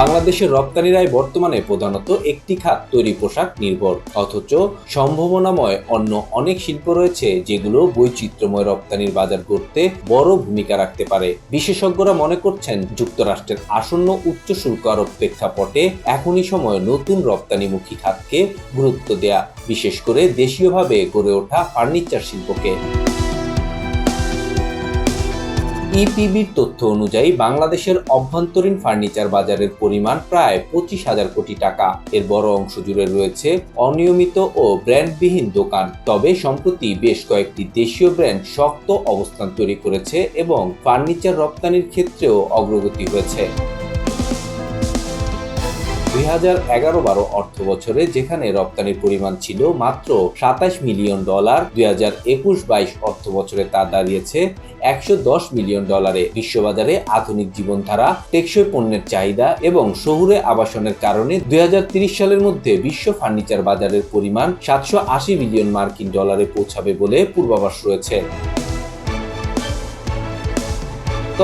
বাংলাদেশের রপ্তানির আয় বর্তমানে প্রধানত একটি খাত তৈরি পোশাক নির্ভর। অথচ সম্ভাবনাময় অন্য অনেক শিল্প রয়েছে যেগুলো বৈচিত্র্যময় রপ্তানির বাজার করতে বড় ভূমিকা রাখতে পারে। বিশেষজ্ঞরা মনে করছেন যুক্তরাষ্ট্রের আসন্ন উচ্চ শুল্ক আরোপ প্রেক্ষাপটে এখনই সময় নতুন রপ্তানিমুখী খাতকে গুরুত্ব দেয়া, বিশেষ করে দেশীয়ভাবে গড়ে ওঠা ফার্নিচার শিল্পকে। ইপিবির তথ্য অনুযায়ী বাংলাদেশের অভ্যন্তরীণ ফার্নিচার বাজারের পরিমাণ প্রায় পঁচিশ হাজার কোটি টাকা। এর বড় অংশ জুড়ে রয়েছে অনিয়মিত ও ব্র্যান্ডবিহীন দোকান। তবে সম্প্রতি বেশ কয়েকটি দেশীয় ব্র্যান্ড শক্ত অবস্থান তৈরি করেছে এবং ফার্নিচার রপ্তানির ক্ষেত্রেও অগ্রগতি হয়েছে। দুই হাজার এগারো বারো অর্থ বছরে যেখানে রপ্তানির পরিমাণ ছিল মাত্র সাতাশ মিলিয়ন ডলার, দুই হাজার একুশ বাইশ অর্থ বছরে তা দাঁড়িয়েছে একশো দশ মিলিয়ন ডলারে। বিশ্ববাজারে আধুনিক জীবনধারা, টেকসই পণ্যের চাহিদা এবং শহুরে আবাসনের কারণে দুই সালের মধ্যে বিশ্ব ফার্নিচার বাজারের পরিমাণ সাতশো আশি মিলিয়ন মার্কিন ডলারে পৌঁছাবে বলে পূর্বাভাস রয়েছে।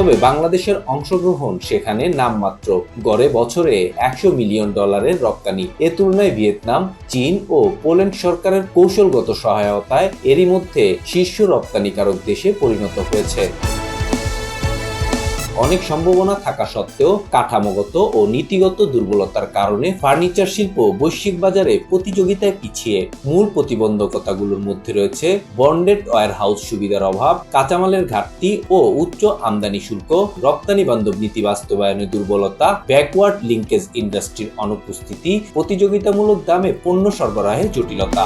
তবে বাংলাদেশের অংশগ্রহণ সেখানে নামমাত্র। গড়ে বছরে একশো মিলিয়ন ডলারের রপ্তানি। এ তুলনায় ভিয়েতনাম, চীন ও পোল্যান্ড সরকারের কৌশলগত সহায়তায় এরই মধ্যে শীর্ষ রপ্তানিকারক দেশে পরিণত হয়েছে। অনেক সম্ভাবনা থাকা সত্ত্বেও কাঠামোগত ও নীতিগত দুর্বলতার কারণে ফার্নিচার শিল্প বৈশ্বিক বাজারে প্রতিযোগিতায় পিছিয়ে। মূল প্রতিবন্ধকতাগুলোর মধ্যে রয়েছে বন্ডেড ওয়ার হাউস সুবিধার অভাব, কাঁচামালের ঘাটতি ও উচ্চ আমদানি শুল্ক, রপ্তানি বান্ধব নীতি বাস্তবায়নের দুর্বলতা ব্যাকওয়ার্ড লিঙ্কেজ ইন্ডাস্ট্রির অনুপস্থিতি, প্রতিযোগিতামূলক দামে পণ্য সরবরাহে জটিলতা।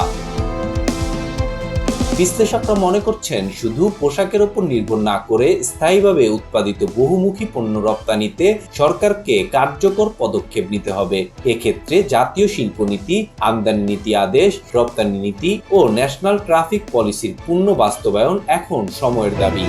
বিশ্লেষকরা মনে করছেন শুধু পোশাকের উপর নির্ভর না করে স্থায়ীভাবে উৎপাদিত বহুমুখী পণ্য রপ্তানিতে সরকারকে কার্যকর পদক্ষেপ নিতে হবে। এক্ষেত্রে জাতীয় শিল্পনীতি, আমদানি নীতি আদেশ, রপ্তানি নীতি ও ন্যাশনাল ট্রাফিক পলিসির পূর্ণ বাস্তবায়ন এখন সময়ের দাবি।